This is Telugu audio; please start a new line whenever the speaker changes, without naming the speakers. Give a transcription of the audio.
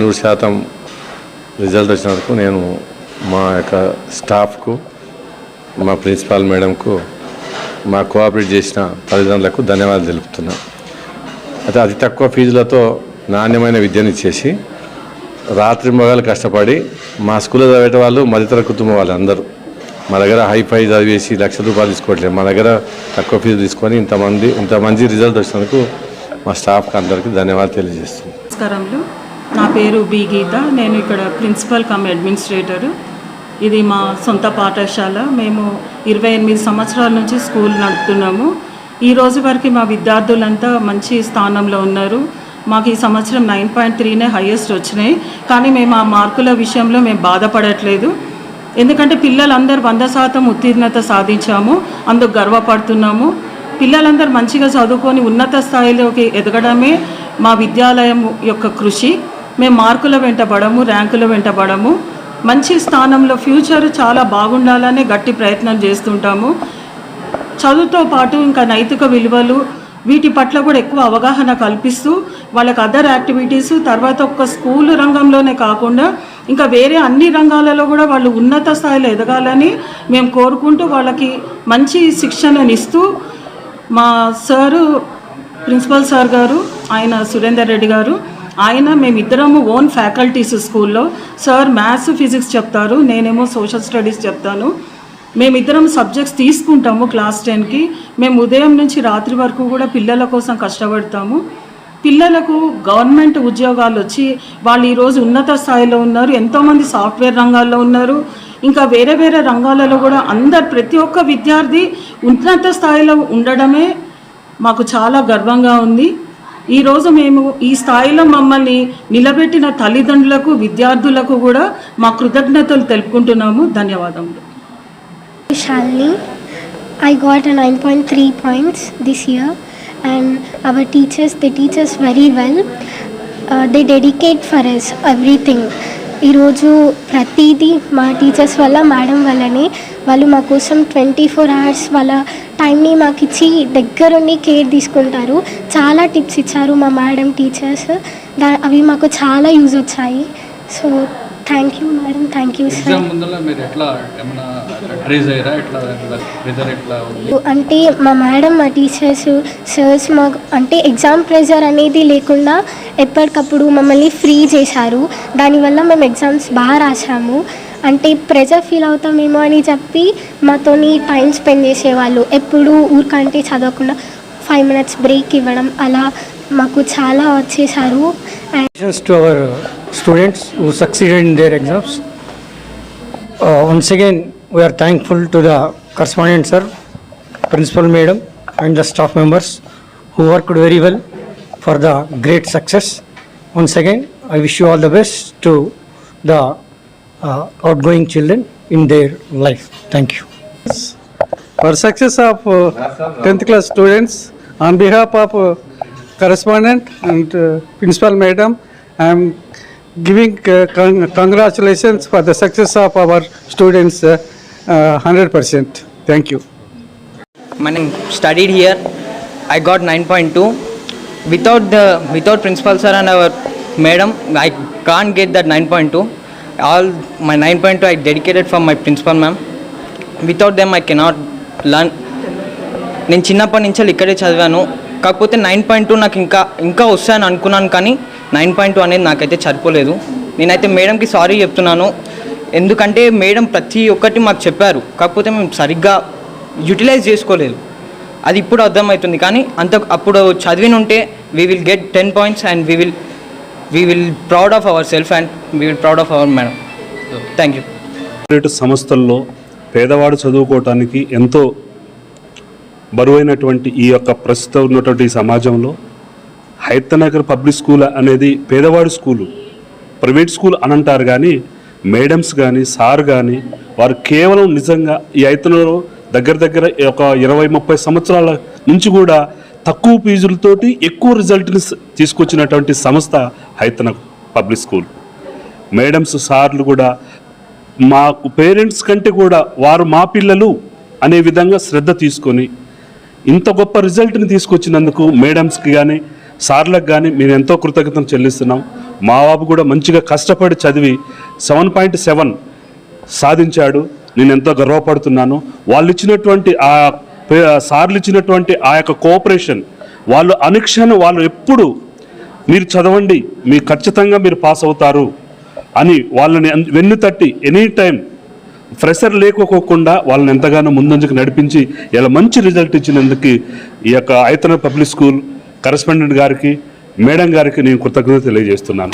నూరు శాతం రిజల్ట్ వచ్చినందుకు నేను మా యొక్క స్టాఫ్కు మా ప్రిన్సిపాల్ మేడంకు మా కోఆపరేట్ చేసిన తల్లిదండ్రులకు ధన్యవాదాలు తెలుపుతున్నా. అయితే అతి తక్కువ ఫీజులతో నాణ్యమైన విద్యను ఇచ్చేసి రాత్రి మొగలు కష్టపడి మా స్కూల్లో చదివేట వాళ్ళు మధ్యతర కుటుంబం వాళ్ళు అందరూ మా దగ్గర హై ఫై చదివేసి లక్ష రూపాయలు తీసుకోవట్లేదు. మా దగ్గర తక్కువ ఫీజు తీసుకొని ఇంతమంది ఇంత మంచి రిజల్ట్ వచ్చినందుకు మా స్టాఫ్కి అందరికీ ధన్యవాదాలు తెలియజేస్తుంది
నమస్కారములు. నా పేరు బి గీత. నేను ఇక్కడ ప్రిన్సిపల్ కమ్ అడ్మినిస్ట్రేటర్. ఇది మా సొంత పాఠశాల. మేము ఇరవై ఎనిమిది సంవత్సరాల నుంచి స్కూల్ నడుపుతున్నాము. ఈ రోజు వరకు మా విద్యార్థులంతా మంచి స్థానంలో ఉన్నారు. మాకు ఈ సంవత్సరం నైన్ పాయింట్ త్రీనే హైయెస్ట్ వచ్చినాయి. కానీ మేము ఆ మార్కుల విషయంలో మేము బాధపడట్లేదు. ఎందుకంటే పిల్లలందరూ వంద శాతం ఉత్తీర్ణత సాధించాము. అందుకు గర్వపడుతున్నాము. పిల్లలందరూ మంచిగా చదువుకొని ఉన్నత స్థాయిలోకి ఎదగడమే మా విద్యాలయం యొక్క కృషి. మేము మార్కుల వెంటబడము ర్యాంకుల వెంటబడము మంచి స్థానంలో ఫ్యూచర్ చాలా బాగుండాలనే గట్టి ప్రయత్నం చేస్తుంటాము. చదువుతో పాటు ఇంకా నైతిక విలువలు వీటి పట్ల కూడా ఎక్కువ అవగాహన కల్పిస్తూ వాళ్ళకి అదర్ యాక్టివిటీస్ తర్వాత ఒక్క స్కూల్ రంగంలోనే కాకుండా ఇంకా వేరే అన్ని రంగాలలో కూడా వాళ్ళు ఉన్నత స్థాయిలో ఎదగాలని మేము కోరుకుంటూ వాళ్ళకి మంచి శిక్షణనిస్తూ మా సారు ప్రిన్సిపల్ సార్ గారు ఆయన సురేందర్ రెడ్డి గారు ఆయన మేమిద్దరము ఓన్ ఫ్యాకల్టీస్ స్కూల్లో. సార్ మ్యాథ్స్ ఫిజిక్స్ చెప్తారు నేనేమో సోషల్ స్టడీస్ చెప్తాను. మేమిద్దరం సబ్జెక్ట్స్ తీసుకుంటాము క్లాస్ టెన్కి. మేము ఉదయం నుంచి రాత్రి వరకు కూడా పిల్లల కోసం కష్టపడతాము. పిల్లలకు గవర్నమెంట్ ఉద్యోగాలు వచ్చి వాళ్ళు ఈరోజు ఉన్నత స్థాయిలో ఉన్నారు ఎంతోమంది సాఫ్ట్వేర్ రంగాల్లో ఉన్నారు. ఇంకా వేరే వేరే రంగాలలో కూడా అందరు ప్రతి ఒక్క విద్యార్థి ఉన్నత స్థాయిలో ఉండడమే మాకు చాలా గర్వంగా ఉంది. ఈరోజు మేము ఈ స్థాయిలో మమ్మల్ని నిలబెట్టిన తల్లిదండ్రులకు విద్యార్థులకు కూడా మా కృతజ్ఞతలు తెలుపుకుంటున్నాము ధన్యవాదములు
Shalini. I got a 9.3 points this year, and our teachers they teach us very well. Uh, they dedicate for us everything. ఈరోజు ప్రతిదీ మా టీచర్స్ వల్ల మేడం వల్లనే. వాళ్ళు మా కోసం ట్వంటీ ఫోర్ అవర్స్ వాళ్ళ టైంని మాకు ఇచ్చి దగ్గరుండి కేర్ తీసుకుంటారు. చాలా టిప్స్ ఇచ్చారు మా మేడం టీచర్స్. దా అవి మాకు చాలా యూజ్ వచ్చాయి. So thank you madam thank you sir
exam ముందర మీరు ఎట్లా ఏమన్నా ట్రేస్ అయ్యారా? ఎట్లా ప్రెజర్ ఎట్లా ఉంది?
అంటే మా మేడం మా టీచర్స్ సార్స్ మాకు అంటే ఎగ్జామ్ ప్రెజర్ అనేది లేకుండా ఎప్పటికప్పుడు మమ్మల్ని ఫ్రీ చేశారు. దానివల్ల మేము ఎగ్జామ్స్ బాగా రాసాము అంటే ప్రెజర్ ఫీల్ అవుతామేమో అని చెప్పి మాతోని టైం స్పెండ్ చేసేవాళ్ళు. ఎప్పుడు ఊరికంటే చదవకుండా ఫైవ్ మినిట్స్ బ్రేక్ ఇవ్వడం అలా మాకు చాలా వచ్చేసారు
to our students who succeeded in their exams. Uh, Once again, we are thankful to the correspondent sir, principal madam and the staff members who worked very well for the great success. Once again, I wish you all the best to the uh, outgoing children in their life. Thank you.
for success of uh, 10th class students on behalf of uh, correspondent and uh, principal madam i am giving uh, con- congratulations for the success of our students uh, uh, 100% thank you
My name studied here. I got 9.2. Without the without principal sir and our madam, I can't get that 9.2. All my 9.2 I dedicated for my principal ma'am. Without them I cannot learn. నేను చిన్నప్పటి నుంచి ఇక్కడే చదివాను కాకపోతే నైన్ పాయింట్ టూ నాకు ఇంకా ఇంకా వస్తాయని అనుకున్నాను కానీ నైన్ పాయింట్ టూ అనేది నాకైతే సరిపోలేదు. నేనైతే మేడంకి సారీ చెప్తున్నాను. ఎందుకంటే మేడం ప్రతి ఒక్కటి మాకు చెప్పారు. కాకపోతే మేము సరిగ్గా యూటిలైజ్ చేసుకోలేదు. అది ఇప్పుడు అర్థమవుతుంది కానీ అంత అప్పుడు చదివిన ఉంటే we will get ten points and we will we will proud of our self and we will proud of our madam thank you
సంస్థల్లో పేదవాడు చదువుకోవటానికి ఎంతో బరువైనటువంటి ఈ యొక్క ప్రస్తుతం ఉన్నటువంటి సమాజంలో హైతనగర్ పబ్లిక్ స్కూల్ అనేది పేదవాడి స్కూలు ప్రైవేట్ స్కూల్ అని అంటారు కానీ మేడమ్స్ కానీ సార్ కానీ వారు కేవలం నిజంగా ఈ హైతనలో దగ్గర దగ్గర ఒక ఇరవై ముప్పై సంవత్సరాల నుంచి కూడా తక్కువ ఫీజులతోటి ఎక్కువ రిజల్ట్ని తీసుకొచ్చినటువంటి సంస్థ హైతన పబ్లిక్ స్కూల్. మేడమ్స్ సార్లు కూడా మాకు పేరెంట్స్ కంటే కూడా వారు మా పిల్లలు అనే విధంగా శ్రద్ధ తీసుకొని ఇంత గొప్ప రిజల్ట్ని తీసుకొచ్చినందుకు మేడమ్స్కి కానీ సార్లకు కానీ మేము ఎంతో కృతజ్ఞతలు చెల్లిస్తున్నాం. మా బాబు కూడా మంచిగా కష్టపడి చదివి సెవెన్ పాయింట్ సెవెన్ సాధించాడు. నేను ఎంతో గర్వపడుతున్నాను. వాళ్ళు ఇచ్చినటువంటి ఆ పే- సార్లు ఇచ్చినటువంటి ఆ యొక్క కోఆపరేషన్ వాళ్ళు అనుక్షణ వాళ్ళు ఎప్పుడు మీరు చదవండి మీ ఖచ్చితంగా మీరు పాస్ అవుతారు అని వాళ్ళని వెన్ను తట్టి ఎనీ టైం ఫ్రెషర్ లేకపోకుండా వాళ్ళని ఎంతగానో ముందంజకు నడిపించి ఇలా మంచి రిజల్ట్ ఇచ్చినందుకు ఈ యొక్క ఐతన పబ్లిక్ స్కూల్ కరెస్పాండెంట్ గారికి మేడం గారికి నేను కృతజ్ఞత తెలియజేస్తున్నాను.